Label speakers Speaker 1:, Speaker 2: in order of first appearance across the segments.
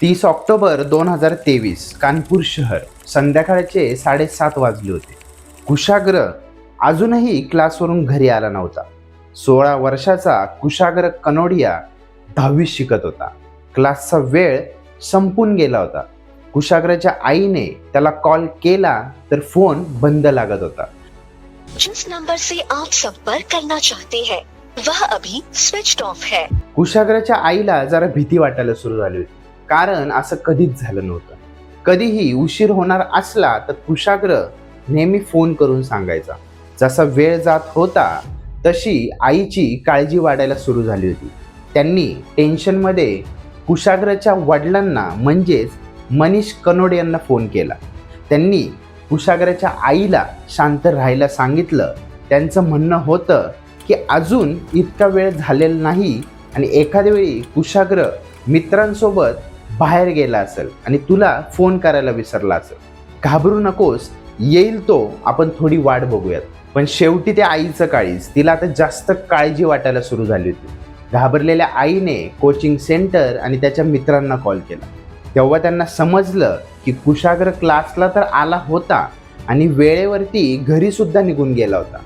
Speaker 1: तीस ऑक्टोबर दोन हजार तेवीस कानपूर शहर. संध्याकाळचे साडेसात वाजले होते. कुशाग्र अजूनही क्लासवरून घरी आला नव्हता. सोळा वर्षाचा कुशाग्र कनोडिया दहावीत शिकत होता. क्लासचा वेळ संपून गेला होता. कुशाग्रच्या आईने त्याला कॉल केला तर फोन बंद लागत होता.
Speaker 2: जिस नंबर से आप संपर्क करना चाहते हैं वह अभी स्विच ऑफ है।
Speaker 1: कुशाग्रच्या आईला जरा भीती वाटायला सुरू झाली होती. कारण असं कधीच झालं नव्हतं. कधीही उशीर होणार असला तर कुशाग्र नेहमी फोन करून सांगायचा. जसा वेळ जात होता तशी आईची काळजी वाढायला सुरू झाली होती. त्यांनी टेन्शनमध्ये कुशाग्रच्या वडिलांना म्हणजेच मनीष कनोड यांना फोन केला. त्यांनी कुशाग्रच्या आईला शांत राहायला सांगितलं. त्यांचं म्हणणं होतं की अजून इतका वेळ झालेला नाही आणि एखाद्या वेळी कुशाग्र मित्रांसोबत बाहेर गेला असेल आणि तुला फोन करायला विसरला असेल. घाबरू नकोस येईल तो आपण थोडी वाट बघूयात. पण शेवटी त्या आईचं काळीच तिला आता जास्त काळजी वाटायला सुरू झाली होती. घाबरलेल्या आईने कोचिंग सेंटर आणि त्याच्या मित्रांना कॉल केला. तेव्हा त्यांना समजलं की कुशाग्र क्लासला तर आला होता आणि वेळेवरती घरी सुद्धा निघून गेला होता.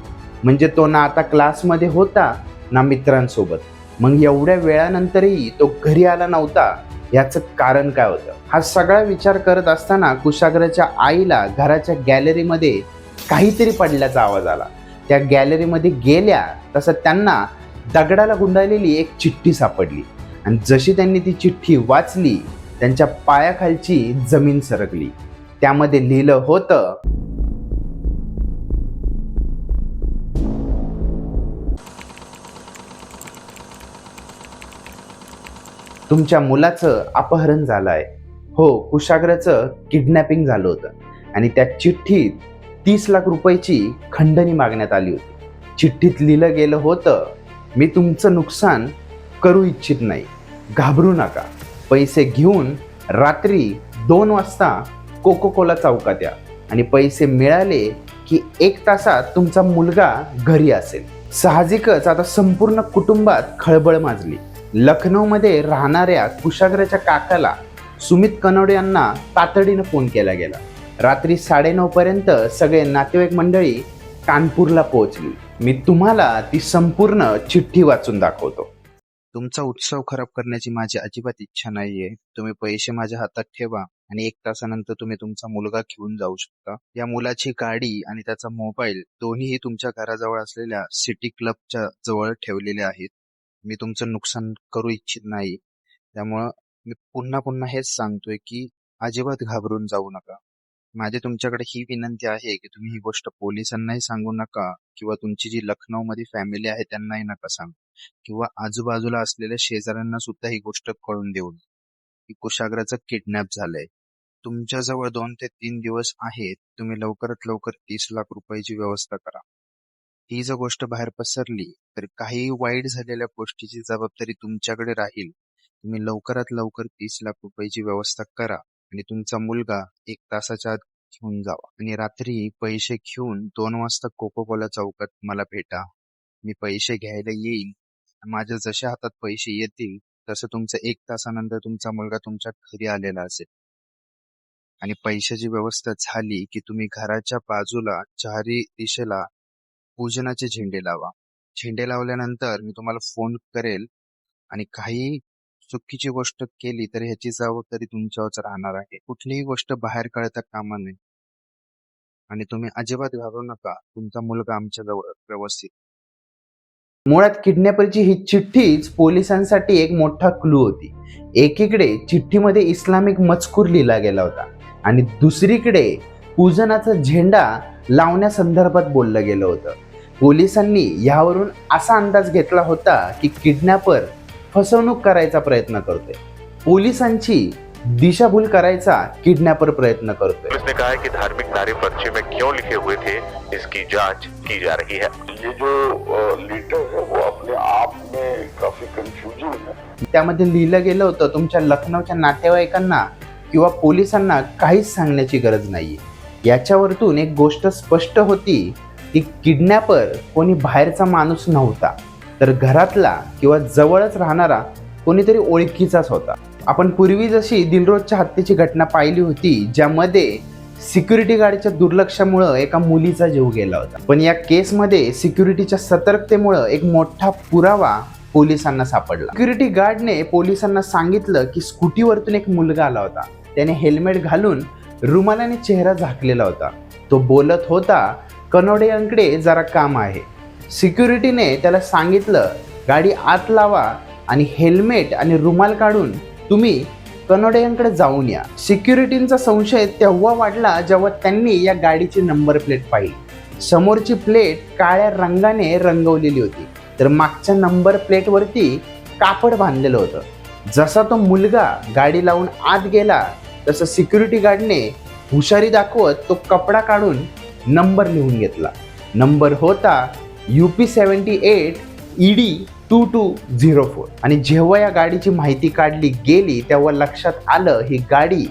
Speaker 1: म्हणजे तो ना आता क्लासमध्ये होता ना मित्रांसोबत. मग एवढ्या वेळानंतरही तो घरी आला नव्हता. याचं कारण काय होतं? हा सगळा विचार करत असताना कुशाग्रच्या आईला घराच्या गॅलरीमध्ये काहीतरी पडल्याचा आवाज आला. त्या गॅलरीमध्ये गेल्या तसं त्यांना दगडाला गुंडाळलेली एक चिठ्ठी सापडली. आणि जशी त्यांनी ती चिठ्ठी वाचली त्यांच्या पायाखालची जमीन सरकली. त्यामध्ये लिहिलं होतं तुमच्या मुलाचं अपहरण झालं आहे हो कुशाग्रचं किडनॅपिंग झालं होतं. आणि त्या चिठ्ठीत तीस लाख रुपयाची खंडणी मागण्यात आली होती. चिठ्ठीत लिहिलं गेलं होतं मी तुमचं नुकसान करू इच्छित नाही. घाबरू नका. पैसे घेऊन रात्री दोन वाजता कोको कोला चौकात या. आणि पैसे मिळाले की एक तासात तुमचा मुलगा घरी असेल. साहजिकच आता संपूर्ण कुटुंबात खळबळ माजली. लखनौमध्ये राहणाऱ्या कुशाग्रच्या काकाला सुमित कनोडे यांना तातडीनं फोन केला गेला. रात्री साडेनऊपर्यंत सगळे नातेवाईक मंडळी कानपूरला पोहोचली. मी तुम्हाला ती संपूर्ण चिठ्ठी वाचून दाखवतो. तुमचा उत्सव खराब करण्याची माझी अजिबात इच्छा नाहीये. तुम्ही पैसे माझ्या हातात ठेवा आणि एक तासानंतर तुम्ही तुमचा मुलगा घेऊन जाऊ शकता. या मुलाची गाडी आणि त्याचा मोबाईल दोन्हीही तुमच्या घराजवळ असलेल्या सिटी क्लबच्या जवळ ठेवलेले आहेत. मी तुमचं नुकसान करू इच्छित नाही. त्यामुळं मी पुन्हा पुन्हा हेच सांगतोय की अजिबात घाबरून जाऊ नका. माझी तुमच्याकडे ही विनंती आहे की तुम्ही ही गोष्ट पोलिसांनाही सांगू नका किंवा तुमची जी लखनौ मध्ये फॅमिली आहे त्यांनाही नका सांगू. किंवा आजूबाजूला असलेल्या शेजाऱ्यांना सुद्धा ही गोष्ट कळून देऊ की कुशाग्राचं किडनॅप झालंय. तुमच्याजवळ दोन ते तीन दिवस आहेत. तुम्ही लवकरात लवकर तीस लाख रुपयाची व्यवस्था करा. ही जर गोष्ट बाहेर पसरली तर काही वाईट झालेल्या गोष्टीची जबाबदारी तुमच्याकडे राहील. तुम्ही लवकरात लवकर तीस लाख रुपयाची व्यवस्था करा आणि तुमचा मुलगा एक तासाच्या आत घेऊन जावा. आणि रात्री पैसे घेऊन दोन वाजता कोको कोला चौकात मला भेटा. मी पैसे घ्यायला येईल माझ्या जशा हातात पैसे येतील तसं तुमचं एक तासानंतर तुमचा मुलगा तुमच्या घरी आलेला असेल. आणि पैशाची व्यवस्था झाली की तुम्ही घराच्या बाजूला चारी दिशेला पूजनाचे झेंडे लावा. झेंडे लावल्यानंतर मी तुम्हाला फोन करेल आणि काही चुकीची गोष्ट केली तर ह्याची जबाबदारी तुमच्यावरच राहणार आहे. कुठलीही गोष्ट बाहेर कळता कामा नये. आणि तुम्ही अजिबात घाबरू नका. तुमचा मुलगा आमच्या जवळ व्यवस्थित. मुळात किडनॅपरची ही चिठ्ठीच पोलिसांसाठी एक मोठा क्लू होती. एकीकडे चिठ्ठीमध्ये इस्लामिक मजकूर लिहिला गेला होता आणि दुसरीकडे पूजनाचा झेंडा लावण्यासंदर्भात बोललं गेलं होतं. पोलिसांनी यावरून असा अंदाज घेतला होता की किडनॅपर फसवणूक करायचा प्रयत्न करतोय. पोलिसांची दिशाभूल करायचा किडनॅपर प्रयत्न करतोय.
Speaker 3: पुलिस ने कहा है कि धार्मिक नारे पर्चे में क्यों लिखे हुए थे? इसकी जांच की जा रही है।
Speaker 4: ये जो लीडर है वो अपने आप में काफी कंफ्यूजिंग है।
Speaker 1: त्यामध्ये लिहिलं गेलं होतं तुमच्या लखनौच्या नातेवाईकांना किंवा पोलिसांना काहीच सांगण्याची गरज नाहीये. याच्यावरतून एक गोष्ट स्पष्ट होती की किडनॅपर कोणी बाहेरचा माणूस नव्हता. तर घरातला किंवा जवळच राहणारा कोणीतरी ओळखीचाच होता. आपण पूर्वी जशी दिलरोजच्या हत्येची घटना पाहिली होती ज्यामध्ये सिक्युरिटी गार्डच्या दुर्लक्षामुळं एका मुलीचा जीव गेला होता. पण या केसमध्ये सिक्युरिटीच्या सतर्कतेमुळं एक मोठा पुरावा पोलिसांना सापडला. सिक्युरिटी गार्डने पोलिसांना सांगितलं की स्कूटीवरतून एक मुलगा आला होता. त्याने हेल्मेट घालून रुमालाने चेहरा झाकलेला होता. तो बोलत होता कनोडे यांकडे जरा काम आहे. सिक्युरिटीने त्याला सांगितलं गाडी आत लावा आणि हेल्मेट आणि रुमाल काढून तुम्ही कनोडे जाऊन या. सिक्युरिटींचा संशय तेव्हा वाढला जेव्हा त्यांनी या गाडीची नंबर प्लेट पाहिली. समोरची प्लेट काळ्या रंगाने रंगवलेली होती. तर मागच्या नंबर प्लेटवरती कापड बांधलेलं होतं. जसा तो मुलगा गाडी लावून आत गेला तसं सिक्युरिटी गार्डने हुशारी दाखवत तो कपडा काढून नंबर लिहून घेतला. नंबर होता U P seventy eight E D two two zero four आणि जेव्हा या गाडीची माहिती काढली गेली तेव्हा लक्षात आलं ही गाडी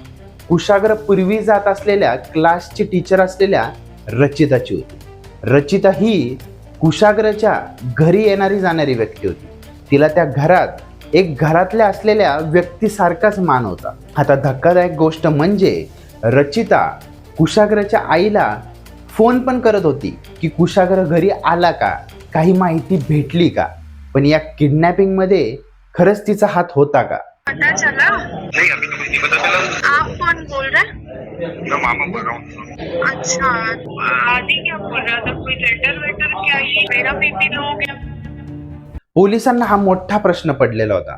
Speaker 1: कुशाग्र पूर्वी जात असलेल्या क्लासची टीचर असलेल्या रचिताची होती. रचिता ही कुशाग्रच्या घरी येणारी जाणारी व्यक्ती होती. तिला त्या घरात एक घरातल्या असलेल्या व्यक्तीसारखाच मान होता. आता धक्कादायक गोष्ट म्हणजे रचिता कुशाग्रच्या आईला फोन पण करत होती की कुशाग्र घरी आला का? काही माहिती भेटली का? पण या किडनॅपिंगमध्ये खरंच तिचा हात होता का?
Speaker 5: पता चला.
Speaker 3: नहीं अभी तो कुछ नहीं पता चला
Speaker 5: आप कौन बोल रहे हैं?
Speaker 3: मैं मामा बोल रहा हूँ.
Speaker 5: अच्छा. आदि क्या बोल रहा था? कोई लेटर वेटर क्या ये मेरा बीपी लो हो गया.
Speaker 1: पोलिसांना हा मोठा प्रश्न पडलेला होता.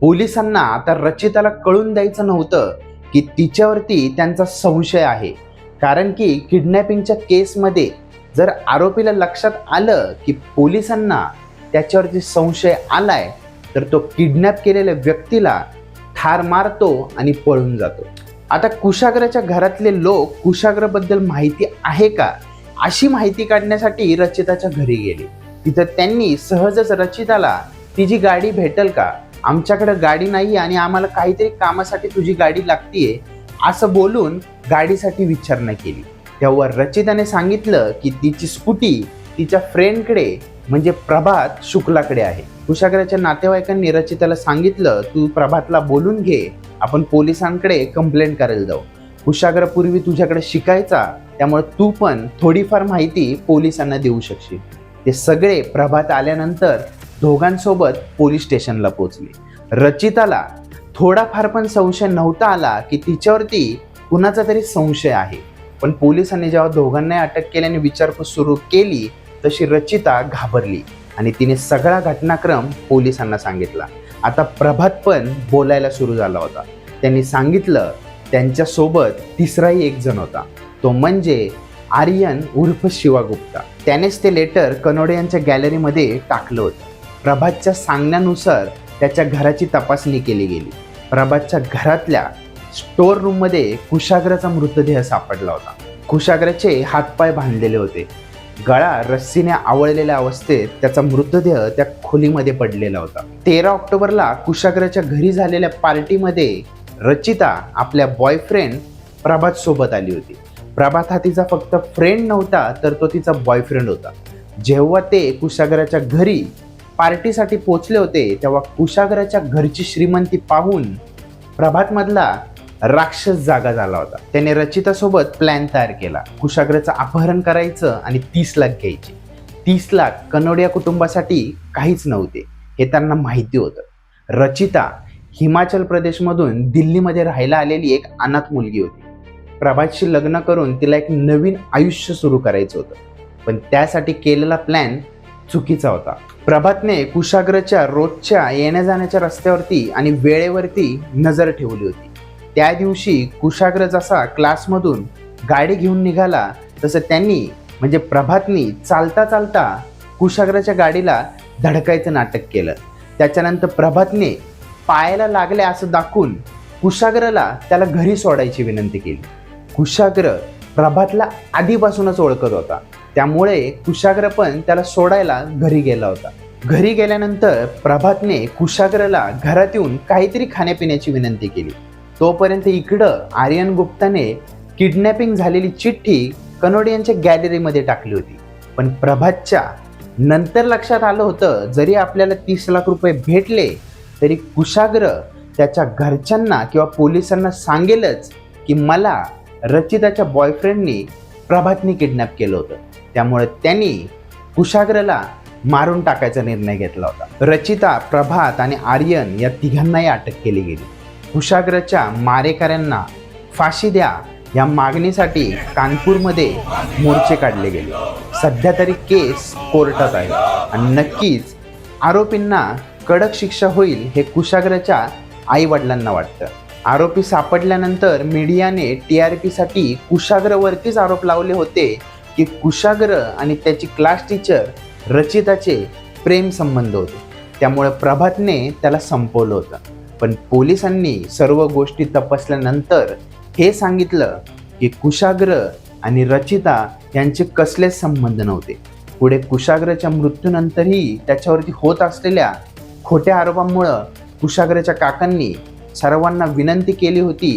Speaker 1: पोलिसांना आता रचिताला कळून द्यायचं नव्हतं की तिच्यावरती त्यांचा संशय आहे. कारण की किडनॅपिंगच्या केसमध्ये जर आरोपीला लक्षात आलं की पोलिसांना त्याच्यावरती संशय आलाय तर तो किडनॅप केलेल्या व्यक्तीला ठार मारतो आणि पळून जातो. आता कुशाग्रच्या घरातले लोक कुशाग्रबद्दल माहिती आहे का? अशी माहिती काढण्यासाठी रचिताच्या घरी गेले. तिथं त्यांनी सहजच रचिताला तिची गाडी भेटेल का? आमच्याकडे गाडी नाही आणि आम्हाला काहीतरी कामासाठी तुझी गाडी लागतीये. असं बोलून गाडीसाठी विचारणा केली. तेव्हा रचिताने सांगितलं की तिची स्कूटी तिच्या फ्रेंडकडे म्हणजे प्रभात शुक्लाकडे आहे. कुशाग्राच्या नातेवाईकांनी रचिताला सांगितलं तू प्रभातला बोलून घे आपण पोलिसांकडे कंप्लेंट करायला जाऊ. कुशाग्र पूर्वी तुझ्याकडे शिकायचा त्यामुळे तू पण थोडीफार माहिती पोलिसांना देऊ शकशील. ते सगळे प्रभात आल्यानंतर दोघांसोबत पोलीस स्टेशनला पोचले रचिताला थोडाफार पण संशय नव्हता आला की तिच्यावरती कुणाचा तरी संशय आहे. पण पोलिसांनी जेव्हा दोघांनाही अटक केल्याने विचारपूस सुरू केली तशी रचिता घाबरली आणि तिने सगळा घटनाक्रम पोलिसांना सांगितला. आता प्रभात पण बोलायला सुरू झाला होता. त्यांनी सांगितलं त्यांच्यासोबत तिसराही एक जण होता. तो म्हणजे आर्यन उर्फ शिवागुप्ता. त्यानेच ते लेटर कनोडे यांच्या गॅलरीमध्ये टाकलं होतं. प्रभातच्या सांगण्यानुसार त्याच्या घराची तपासणी केली गेली. प्रभातच्या घरातल्या स्टोअर रूममध्ये कुशाग्राचा मृतदेह सापडला होता. कुशाग्राचे हातपाय बांधलेले होते. गळा रस्सीने आवळलेल्या अवस्थेत त्याचा मृतदेह त्या खोलीमध्ये पडलेला होता. तेरा ऑक्टोबरला कुशाग्राच्या घरी झालेल्या पार्टीमध्ये रचिता आपल्या बॉयफ्रेंड प्रभात सोबत आली होती. प्रभात हा तिचा फक्त फ्रेंड नव्हता तर तो तिचा बॉयफ्रेंड होता. जेव्हा ते कुशागराच्या घरी पार्टीसाठी पोचले होते तेव्हा कुशागराच्या घरची श्रीमंती पाहून प्रभातमधला राक्षस जागा झाला होता. त्याने रचितासोबत प्लॅन तयार केला. कुशाग्रचं अपहरण करायचं आणि तीस लाख घ्यायचे. तीस लाख कनोडिया कुटुंबासाठी काहीच नव्हते हे त्यांना माहिती होतं. रचिता हिमाचल प्रदेशमधून दिल्लीमध्ये राहायला आलेली एक अनाथ मुलगी होती. प्रभातशी लग्न करून तिला एक नवीन आयुष्य सुरू करायचं होतं. पण त्यासाठी केलेला प्लॅन चुकीचा होता. प्रभातने कुशाग्रच्या रोजच्या येण्या जाण्याच्या रस्त्यावरती आणि वेळेवरती नजर ठेवली होती. त्या दिवशी कुशाग्र जसा क्लासमधून गाडी घेऊन निघाला तसं त्यांनी म्हणजे प्रभातनी चालता चालता कुशाग्राच्या गाडीला धडकायचं नाटक केलं. त्याच्यानंतर प्रभातने पायाला लागले असं दाखवून कुशाग्रला त्याला घरी सोडायची विनंती केली. कुशाग्र प्रभातला आधीपासूनच ओळखत होता. त्यामुळे कुशाग्र पण त्याला सोडायला घरी गेला होता. घरी गेल्यानंतर प्रभातने कुशाग्रला घरात येऊन काहीतरी खाण्यापिण्याची विनंती केली. तोपर्यंत इकडं आर्यन गुप्ताने किडनॅपिंग झालेली चिठ्ठी कनोडियनच्या गॅलरीमध्ये टाकली होती. पण प्रभातच्या नंतर लक्षात आलं होतं जरी आपल्याला तीस लाख रुपये भेटले तरी कुशाग्र त्याच्या घरच्यांना किंवा पोलिसांना सांगेलच की मला रचिताच्या बॉयफ्रेंडनी प्रभातनी किडनॅप केलं होतं. त्यामुळे त्यांनी कुशाग्रला मारून टाकायचा निर्णय घेतला होता. रचिता प्रभात आणि आर्यन या तिघांनाही अटक केली गेली. कुशाग्रच्या मारेकऱ्यांना फाशी द्या या मागणीसाठी कानपूरमध्ये मोर्चे काढले गेले. सध्या तरी केस कोर्टात आहे आणि नक्कीच आरोपींना कडक शिक्षा होईल हे कुशाग्रच्या आई वडिलांना वाटतं. आरोपी सापडल्यानंतर मीडियाने टी आर पीसाठी कुशाग्रवरतीच आरोप लावले होते की कुशाग्र आणि त्याची क्लास टीचर रचिताचे प्रेम संबंध होते. त्यामुळे प्रभातने त्याला संपवलं होतं. पण पोलिसांनी सर्व गोष्टी तपासल्यानंतर हे सांगितलं की कुशाग्र आणि रचिता यांचे कसलेच संबंध नव्हते. पुढे कुशाग्रच्या मृत्यूनंतरही त्याच्यावरती होत असलेल्या खोट्या आरोपांमुळं कुशाग्रच्या काकांनी सर्वांना विनंती केली होती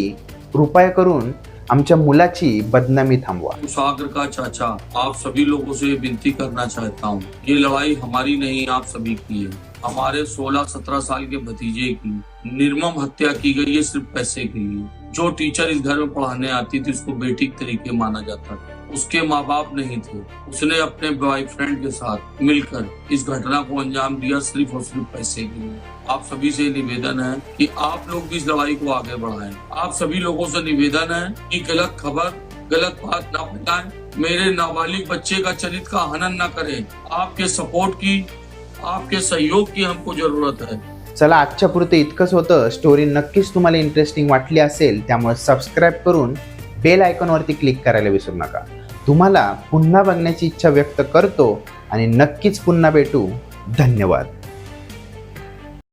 Speaker 1: कृपया करून आमच्या मुलाची बदनामी थांबवा.
Speaker 6: सागर का चाचा? आप सभी लोगों से विनती करना चाहता हूँ ये लड़ाई हमारी नहीं आप सभी की है। हमारे 16-17 साल के भतीजे की निर्मम हत्या की गई है सिर्फ पैसे के लिए। जो टीचर इस घर में पढ़ाने आती थी, उसको बेटी के तरीके माना जाता था। उसके माँ बाप नहीं थे। उसने अपने बॉयफ्रेंड के साथ मिलकर इस घटना को अंजाम दिया, सिर्फ़ और सिर्फ़ पैसे के लिए। आप सभी से निवेदन है कि आप लोग भी इस लड़ाई को आगे बढ़ाएँ। आप सभी लोगों से निवेदन है कि गलत खबर, गलत बात ना फैलाएँ मेरे नाबालिग बच्चे का चरित्र का हनन न करें। आपके सपोर्ट की, आपके सहयोग की हमको ज़रूरत है।
Speaker 1: चला आजच्या पुरतं इतकंच होतं. स्टोरी नक्कीच तुम्हाला इंटरेस्टिंग वाटली असेल त्यामुळे सबस्क्राईब करून बेल आयकॉनवरती क्लिक करायला विसरू नका. तुम्हाला पुन्हा बघण्याची इच्छा व्यक्त करतो आणि नक्कीच पुन्हा भेटू. धन्यवाद.